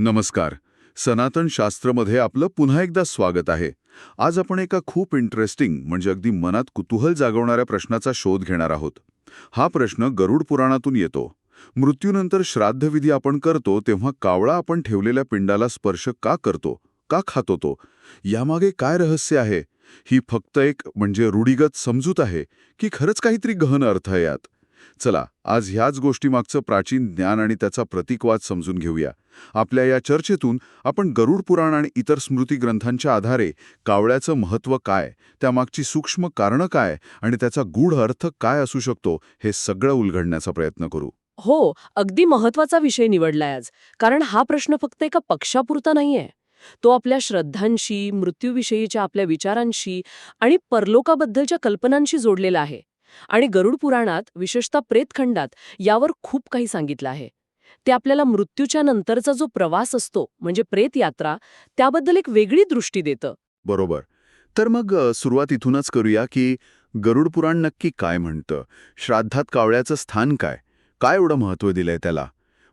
नमस्कार. सनातन शास्त्रमध्ये आपलं पुन्हा एकदा स्वागत आहे. आज आपण एका खूप इंटरेस्टिंग म्हणजे अगदी मनात कुतूहल जागवणाऱ्या प्रश्नाचा शोध घेणार आहोत. हा प्रश्न गरुड पुराणातून येतो. मृत्यूनंतर श्राद्धविधी आपण करतो तेव्हा कावळा आपण ठेवलेल्या पिंडाला स्पर्श का करतो का खातो तो? यामागे काय रहस्य आहे? ही फक्त एक म्हणजे रूढीगत समजूत आहे की खरंच काहीतरी गहन अर्थ आहे यात. चला आज ह्याच गोष्टीमागचं प्राचीन ज्ञान आणि त्याचा प्रतिकवाद समजून घेऊया. आपल्या या चर्चेतून आपण गरुड पुराण आणि इतर स्मृती ग्रंथांच्या आधारे कावळ्याचं महत्त्व काय त्यामागची सूक्ष्म कारणं काय आणि त्याचा गूढ अर्थ काय असू शकतो हे सगळं उलगडण्याचा प्रयत्न करू. हो अगदी महत्त्वाचा विषय निवडलाय आज कारण हा प्रश्न फक्त एका पक्षापुरता नाहीये. तो आपल्या श्रद्धांशी मृत्यूविषयीच्या आपल्या विचारांशी आणि परलोकाबद्दलच्या कल्पनांशी जोडलेला आहे. आणि गरुड पुराणात विशेषतः प्रेतखंडात यावर खूप काही सांगितलं आहे. ते आपल्याला मृत्यूच्या नंतरचा जो प्रवास असतो म्हणजे प्रेत यात्रा त्याबद्दल एक वेगळी दृष्टी देतं. बरोबर. तर मग सुरुवात इथूनच करूया की गरुड पुराण नक्की काय म्हणतं? श्राद्धात कावळ्याचं स्थान काय? काय एवढं महत्त्व दिलंय त्याला?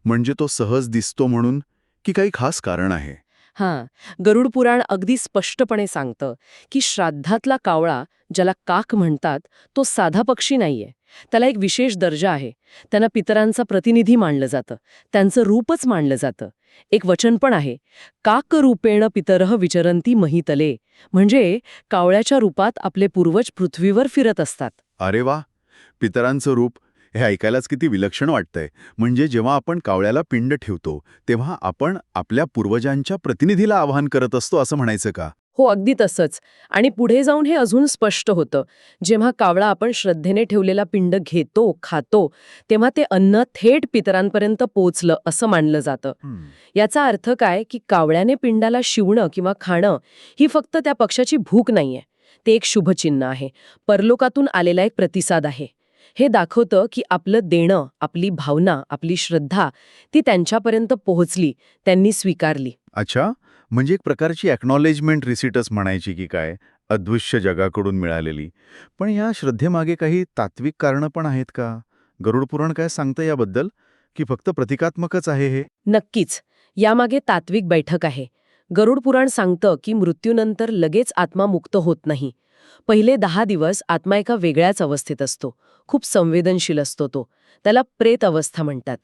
म्हणजे तो सहज दिसतो म्हणून की काही खास कारण आहे? हां गरुड पुराण अगदी स्पष्टपणे सांगतं की श्राद्धातला कावळा ज्याला काक म्हणतात तो साधा पक्षी नाहीये. त्याला एक विशेष दर्जा आहे. त्यांना पितरांचा प्रतिनिधी मानलं जातं. त्यांचं रूपच मानलं जातं. एक वचन पण आहे. काक रूपेण पितरह विचरंती महितले. म्हणजे कावळ्याच्या रूपात आपले पूर्वज पृथ्वीवर फिरत असतात. अरे वा! पितरांचं रूप हे ऐकायलाच किती विलक्षण वाटतंय. म्हणजे जेव्हा आपण कावळ्याला पिंड ठेवतो तेव्हा आपण आपल्या पूर्वजांच्या प्रतिनिधीला आवाहन करत असतो असं म्हणायचं का? हो अगदी तसंच. आणि पुढे जाऊन हे अजून स्पष्ट होतं. जेव्हा कावळा आपण श्रद्धेने ठेवलेला पिंड घेतो खातो तेव्हा ते अन्न थेट पितरांपर्यंत पोचलं असं मानलं जातं. याचा अर्थ काय? की कावळ्याने पिंडाला शिवणं किंवा खाणं ही फक्त त्या पक्षाची भूक नाहीये. ते एक शुभचिन्ह आहे. परलोकातून आलेला एक प्रतिसाद आहे. हे दाखवतं की आपलं देणं आपली भावना आपली श्रद्धा ती त्यांच्यापर्यंत पोहोचली त्यांनी स्वीकारली. अच्छा. म्हणजे एक प्रकारची एक्नॉलेजमेंट रिसिटच म्हणायची की काय? अदृश्य जगाकडून मिळालेली. पण या श्रद्धेमागे काही तात्विक कारणं पण आहेत का? गरुड पुराण काय सांगतं याबद्दल? की फक्त प्रतिकात्मकच आहे हे? नक्कीच. यामागे तात्विक बैठक आहे. गरुड पुराण सांगतं की मृत्यूनंतर लगेच आत्मा मुक्त होत नाही. पहिले दहा दिवस आत्मा एका वेगळ्याच अवस्थेत असतो. खूप संवेदनशील असतो तो. त्याला प्रेत अवस्था म्हणतात.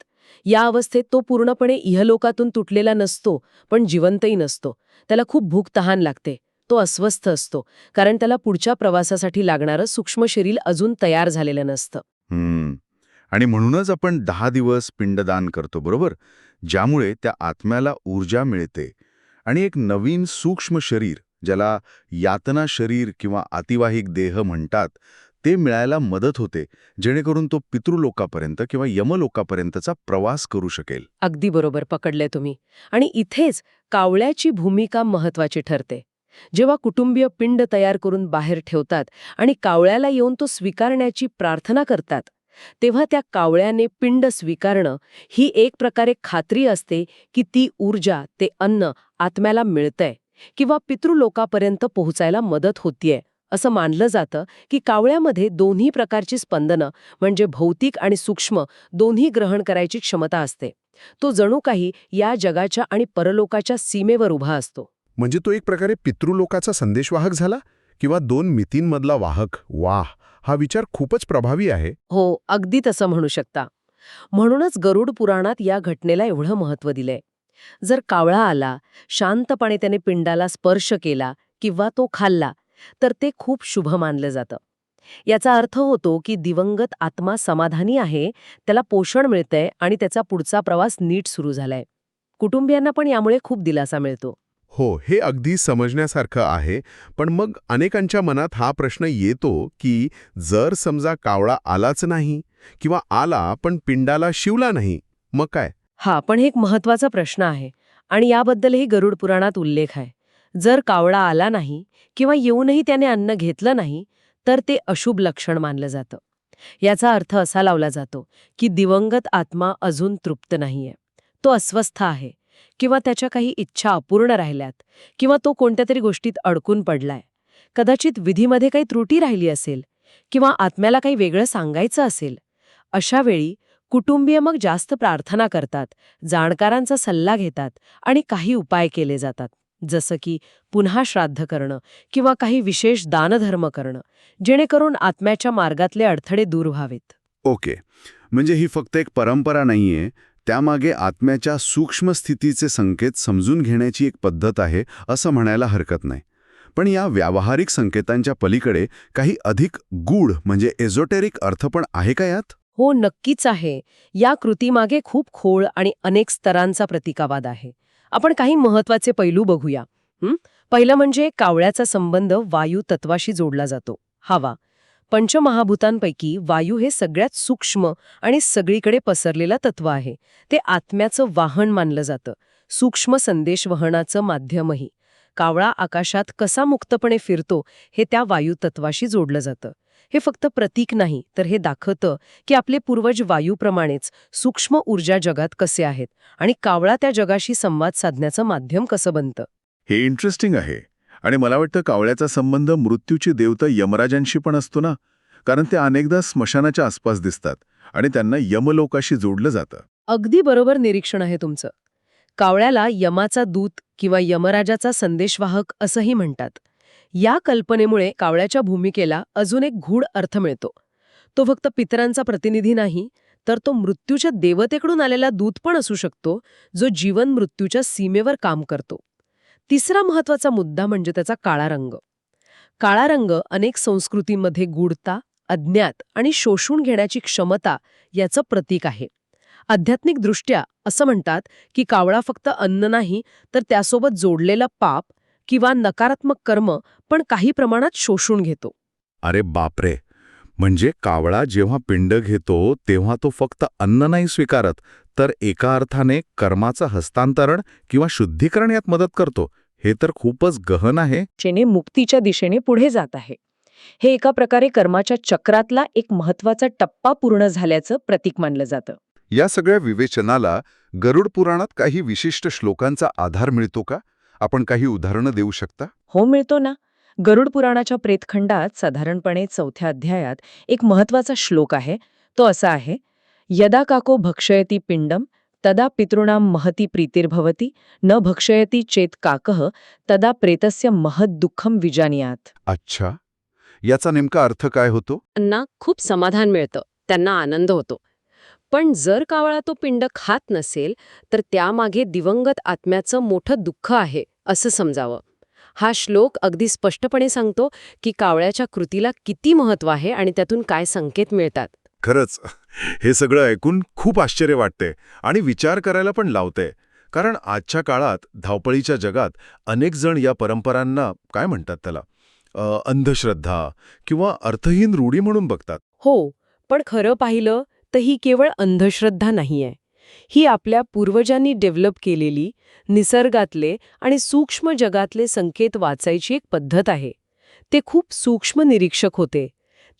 या अवस्थेत तो पूर्णपणे इहलोकातून तुटलेला नसतो पण जिवंतही नसतो. त्याला खूप भूक तहान लागते. तो अस्वस्थ असतो कारण त्याला पुढच्या प्रवासासाठी लागणारं सूक्ष्म शरीर अजून तयार झालेलं नसतं. आणि म्हणूनच आपण दहा दिवस पिंडदान करतो बरोबर? ज्यामुळे त्या आत्म्याला ऊर्जा मिळते. आणि एक नवीन सूक्ष्म शरीर ज्याला यातना शरीर किंवा आतिवाहिक देह म्हणतात ते मिळायला मदत होते जेणेकरून तो पितृलोकापर्यंत किंवा यमलोकापर्यंतचा प्रवास करू शकेल. अगदी बरोबर पकडले तुम्ही. आणि इथेच कावळ्याची भूमिका महत्वाची ठरते. जेव्हा कुटुंबीय पिंड तयार करून बाहेर ठेवतात आणि कावळ्याला येऊन तो स्वीकारण्याची प्रार्थना करतात तेव्हा त्या कावळ्याने पिंड स्वीकारणं ही एक प्रकारे खात्री असते की ती ऊर्जा ते अन्न आत्म्याला मिळतंय. किंवा पितृलोकापर्यंत पोहोचायला मदत होतीये असं मानलं जातं की कावळ्यामध्ये दोन्ही प्रकारची स्पंदनं म्हणजे भौतिक आणि सूक्ष्म दोन्ही ग्रहण करायची क्षमता असते. तो जणू काही या जगाच्या आणि परलोकाच्या सीमेवर उभा असतो. म्हणजे तो एक प्रकारे पितृलोकाचा संदेशवाहक झाला? किंवा दोन मितींमधला वाहक वाह हा विचार खूपच प्रभावी आहे? हो अगदी तसं म्हणू शकता. म्हणूनच गरुड पुराणात या घटनेला एवढं महत्त्व दिलंय. जर कावळा आला शांतपणे त्याने पिंडाला स्पर्श केला किंवा तो खाल्ला तर ते खूप शुभ मानलं जातं. याचा अर्थ होतो की दिवंगत आत्मा समाधानी आहे त्याला पोषण मिळतंय आणि त्याचा पुढचा प्रवास नीट सुरू झालाय. कुटुंबियांना पण यामुळे खूप दिलासा मिळतो. हो हे अगदी समजण्यासारखं आहे पण मग अनेकांच्या मनात हा प्रश्न येतो की जर समजा कावळा आलाच नाही किंवा आला पण पिंडाला शिवला नाही मग काय? हा पण हे एक महत्त्वाचा प्रश्न आहे आणि याबद्दलही गरुड पुराणात उल्लेख आहे. जर कावळा आला नाही किंवा येऊनही त्याने अन्न घेतलं नाही तर ते अशुभ लक्षण मानलं जातं. याचा अर्थ असा लावला जातो की दिवंगत आत्मा अजून तृप्त नाहीये. तो अस्वस्थ आहे किंवा त्याच्या काही इच्छा अपूर्ण राहिल्यात किंवा तो कोणत्या तरी गोष्टीत अडकून पडलाय. कदाचित विधीमध्ये काही त्रुटी राहिली असेल किंवा आत्म्याला काही वेगळं सांगायचं असेल अशा वेळी कुटुंबीय मग जास्त प्रार्थना करतात जाणकारांचा सल्ला घेतात आणि काही उपाय केले जातात. जसं की पुन्हा श्राद्ध करणं किंवा काही विशेष दानधर्म करणं जेणेकरून आत्म्याच्या मार्गातले अडथळे दूर व्हावेत. ओके. म्हणजे ही फक्त एक परंपरा नाहीये त्यामागे आत्म्याच्या सूक्ष्म स्थितीचे संकेत समजून घेण्याची एक पद्धत आहे असं म्हणायला हरकत नाही. पण या व्यावहारिक संकेतांच्या पलीकडे काही अधिक गूढ म्हणजे एझोटेरिक अर्थ पण आहे का यात? हो नक्कीच आहे. या कृतीमागे खूप खोळ आणि अनेक स्तरांचा प्रतिकावाद आहे. आपण काही महत्त्वाचे पैलू बघूया. पहिलं म्हणजे कावळ्याचा संबंध वायू तत्वाशी जोडला जातो. हवा. पंचमहाभूतांपैकी वायू हे सगळ्यात सूक्ष्म आणि सगळीकडे पसरलेलं तत्व आहे. ते आत्म्याचं वाहन मानलं जातं. सूक्ष्म संदेश वहनाचं माध्यमही. कावळा आकाशात कसा मुक्तपणे फिरतो हे त्या वायू तत्वाशी जोडलं जातं. हे फक्त प्रतीक नाही तर हे दाखवतं की आपले पूर्वज वायूप्रमाणेच सूक्ष्म ऊर्जा जगात कसे आहेत आणि कावळा त्या जगाशी संवाद साधण्याचं माध्यम कसं बनतं. हे इंटरेस्टिंग आहे आणि मला वाटतं कावळ्याचा संबंध मृत्यूची देवता यमराजांशी पण असतो ना? कारण ते अनेकदा स्मशानाच्या आसपास दिसतात आणि त्यांना यमलोकाशी जोडलं जातं. अगदी बरोबर निरीक्षण आहे तुमचं. कावळ्याला यमाचा दूत किंवा यमराजाचा संदेशवाहक असंही म्हणतात. या कल्पनेमुळे कावळ्याच्या भूमिकेला अजून एक गूढ अर्थ मिळतो. तो फक्त पितरांचा प्रतिनिधी नाही तर तो मृत्यूच्या देवतेकडून आलेला दूत पण असू शकतो जो जीवन मृत्यूच्या सीमेवर काम करतो. तिसरा महत्त्वाचा मुद्दा म्हणजे त्याचा काळा रंग. काळा रंग अनेक संस्कृतींमध्ये गूढता अज्ञात आणि शोषून घेण्याची क्षमता याचं प्रतीक आहे. आध्यात्मिकदृष्ट्या असं म्हणतात की कावळा फक्त अन्न नाही तर त्यासोबत जोडलेलं पाप किंवा नकारात्मक कर्म पण काही प्रमाणात शोषून घेतो. अरे बापरे! म्हणजे कावळा जेव्हा पिंड घेतो तेव्हा तो फक्त अन्न नाही स्वीकारत तर एका अर्थाने कर्माचं हस्तांतरण किंवा शुद्धीकरण यात मदत करतो. हे तर खूपच गहन आहे. जेणे मुक्तीच्या दिशेने पुढे जात आहे. हे एका प्रकारे कर्माच्या चक्रातला एक महत्त्वाचा टप्पा पूर्ण झाल्याचं प्रतीक मानलं जातं. या सगळ्या विवेचनाला गरुड पुराणात काही विशिष्ट श्लोकांचा आधार मिळतो का? आपण काही उदाहरणं देऊ शकता? हो मिळतो ना. गरुड पुराणाच्या प्रेतखंडात साधारणपणे चौथ्या अध्यायात एक महत्त्वाचा श्लोक आहे. तो असा आहे यदा काको भक्षयती पिंडम तदा पितॄणाम महती प्रीतिर्भवती न भक्षयती चेत काकः तदा प्रेतस्य महत् दुःखम विजानियात. अच्छा. याचा नेमका अर्थ काय होतो? त्यांना खूप समाधान मिळतं. त्यांना आनंद होतो. पण जर कावळा तो पिंड खात नसेल तर त्यामागे दिवंगत आत्म्याचं मोठं दुःख आहे. असं समजावं. हा श्लोक अगदी स्पष्टपणे सांगतो की कावळ्याच्या कृतीला किती महत्त्व आहे आणि त्यातून काय संकेत मिळतात. खरंच हे सगळं ऐकून खूप आश्चर्य वाटते आणि विचार करायला पण लावते. कारण आजच्या काळात धावपळीच्या जगात अनेक जण या परंपरांना काय म्हणतात त्याला अंधश्रद्धा किंवा अर्थहीन रूढी म्हणून बघतात. हो पण खरं पाहिलं तर ही केवळ अंधश्रद्धा नाहीये. ही आपल्या पूर्वजांनी डेव्हलप केलेली निसर्गातले आणि सूक्ष्म जगातले संकेत वाचायची एक पद्धत आहे. ते खूप सूक्ष्म निरीक्षक होते.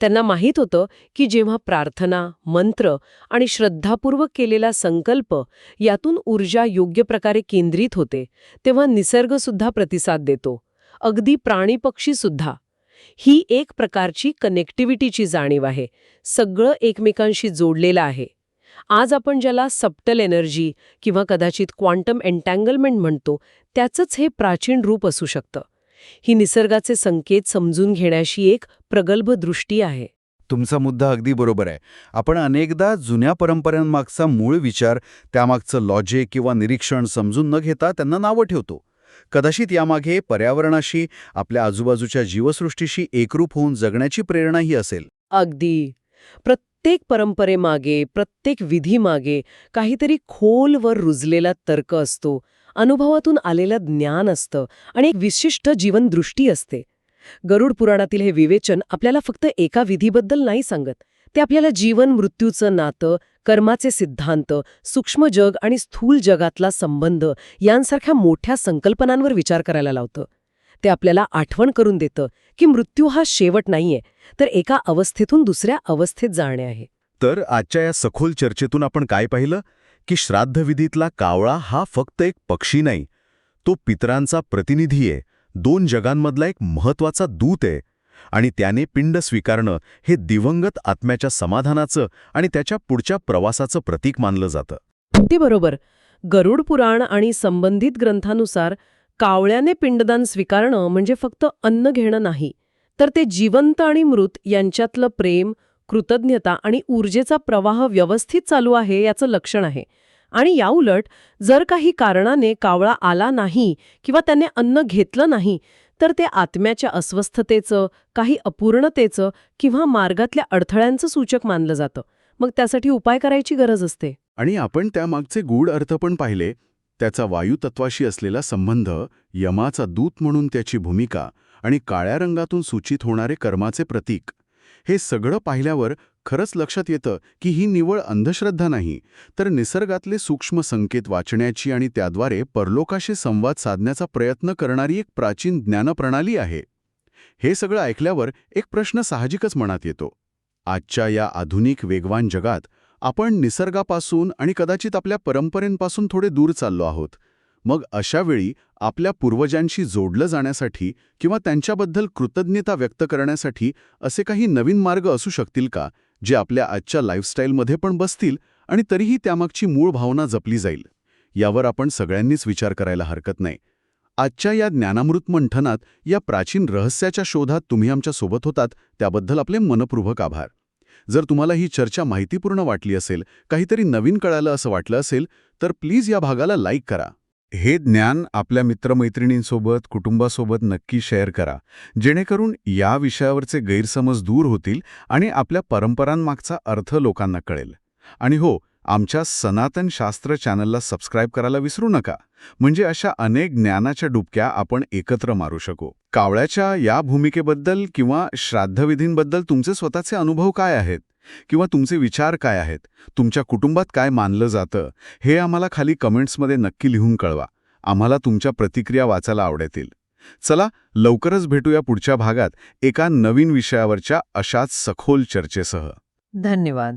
त्यांना माहीत होतं की जेव्हा प्रार्थना मंत्र आणि श्रद्धापूर्वक केलेला संकल्प यातून ऊर्जा योग्य प्रकारे केंद्रित होते तेव्हा निसर्गसुद्धा प्रतिसाद देतो. अगदी प्राणी पक्षीसुद्धा ही एक प्रकारची कनेक्टिव्हिटीची जाणीव आहे. सगळं एकमेकांशी जोडलेलं आहे. आज आपण ज्याला सबटल एनर्जी किंवा कदाचित क्वांटम एन्टँगलमेंट म्हणतो त्याचंच हे प्राचीन रूप असू शकतं. ही निसर्गाचे संकेत समजून घेण्याशी एक प्रगल्भ दृष्टी आहे. तुमचा मुद्दा अगदी बरोबर आहे. आपण अनेकदा जुन्या परंपरांमागचा मूळ विचार त्यामागचं लॉजिक किंवा निरीक्षण समजून न घेता त्यांना नावं ठेवतो. कदाचित यामागे पर्यावरणाशी आपल्या आजूबाजूच्या जीवसृष्टीशी एकरूप होऊन जगण्याची प्रेरणाही असेल. अगदी. प्रत्येक परंपरेमागे प्रत्येक विधीमागे काहीतरी खोलवर रुजलेला तर्क असतो. अनुभवातून आलेलं ज्ञान असतं आणि एक विशिष्ट जीवनदृष्टी असते. गरुड पुराणातील हे विवेचन आपल्याला फक्त एका विधीबद्दल नाही सांगत. ते आपल्याला जीवन मृत्यूचं नातं कर्माचे सिद्धांत सूक्ष्म जग आणि स्थूल जगातला संबंध यांसारख्या मोठ्या संकल्पनांवर विचार करायला लावतं. ते आपल्याला आठवण करून देतं की मृत्यू हा शेवट नाहीये तर एका अवस्थेतून दुसऱ्या अवस्थेत जाणे आहे. तर आजच्या या सखोल चर्चेतून आपण काय पाहिलं? की श्राद्धविधीतला कावळा हा फक्त एक पक्षी नाही तो पितरांचा प्रतिनिधी आहे दोन जगांमधला एक महत्त्वाचा दूत आहे आणि त्याने पिंड स्वीकारणं हे दिवंगत आत्म्याच्या समाधानाचं आणि त्याच्या पुढच्या प्रवासाचं प्रतीक मानलं जातं. अगदी बरोबर. गरुड पुराण आणि संबंधित ग्रंथानुसार कावळ्याने पिंडदान स्वीकारणं म्हणजे फक्त अन्न घेणं नाही तर ते जिवंत आणि मृत यांच्यातलं प्रेम कृतज्ञता आणि ऊर्जेचा प्रवाह व्यवस्थित चालू आहे याचं लक्षण आहे. आणि याउलट जर काही कारणाने कावळा आला नाही किंवा त्याने अन्न घेतलं नाही तर ते आत्म्याच्या अस्वस्थतेचं काही अपूर्णतेचं किंवा मार्गातल्या अडथळ्यांचं सूचक मानलं जातं. मग त्यासाठी उपाय करायची गरज असते. आणि आपण त्यामागचे गूढ अर्थ पण पाहिले त्याचा वायुतत्वाशी असलेला संबंध यमाचा दूत म्हणून त्याची भूमिका आणि काळ्या रंगातून सूचित होणारे कर्माचे प्रतीक हे सगळं पाहिल्यावर खरंच लक्षात येतं की ही निवळ अंधश्रद्धा नाही तर निसर्गातले सूक्ष्म संकेत वाचण्याची आणि त्याद्वारे परलोकाशी संवाद साधण्याचा प्रयत्न करणारी एक प्राचीन ज्ञानप्रणाली आहे. हे सगळं ऐकल्यावर एक प्रश्न साहजिकच मनात येतो. आजच्या या आधुनिक वेगवान जगात आपण निसर्गापासून आणि कदाचित आपल्या परंपरेंपासून थोडे दूर चाललो आहोत. मग अशावेळी आपल्या पूर्वजांशी जोडलं जाण्यासाठी किंवा त्यांच्याबद्दल कृतज्ञता व्यक्त करण्यासाठी असे काही नवीन मार्ग असू शकतील का जे आपल्या आजच्या लाईफस्टाईलमध्ये पण बसतील आणि तरीही त्यामागची मूळ भावना जपली जाईल? यावर आपण सगळ्यांनीच विचार करायला हरकत नाही. आजच्या या ज्ञानामृत मंथनात या प्राचीन रहस्याच्या शोधात तुम्ही आमच्यासोबत होतात त्याबद्दल आपले मनपूर्वक आभार. जर तुम्हाला ही चर्चा माहितीपूर्ण वाटली असेल काहीतरी नवीन कळालं असं वाटलं असेल तर प्लीज या भागाला लाईक करा. हे ज्ञान आपल्या मित्रमैत्रिणींसोबत कुटुंबासोबत नक्की शेअर करा. जेणेकरून या विषयावरचे गैरसमज दूर होतील आणि आपल्या परंपरांमागचा अर्थ लोकांना कळेल. आणि हो आमच्या सनातन शास्त्र चॅनलला सबस्क्राईब करायला विसरू नका. म्हणजे अशा अनेक ज्ञानाच्या डुबक्या आपण एकत्र मारू शकू. कावळ्याच्या या भूमिकेबद्दल किंवा श्राद्धविधींबद्दल तुमचे स्वतःचे अनुभव काय आहेत? किंवा तुमचे विचार काय आहेत? तुमच्या कुटुंबात काय मानलं जातं? हे आम्हाला खाली कमेंट्समध्ये नक्की लिहून कळवा. आम्हाला तुमच्या प्रतिक्रिया वाचायला आवडतील. चला लवकरच भेटूया पुढच्या भागात एका नवीन विषयावरच्या अशाच सखोल चर्चेसह. धन्यवाद.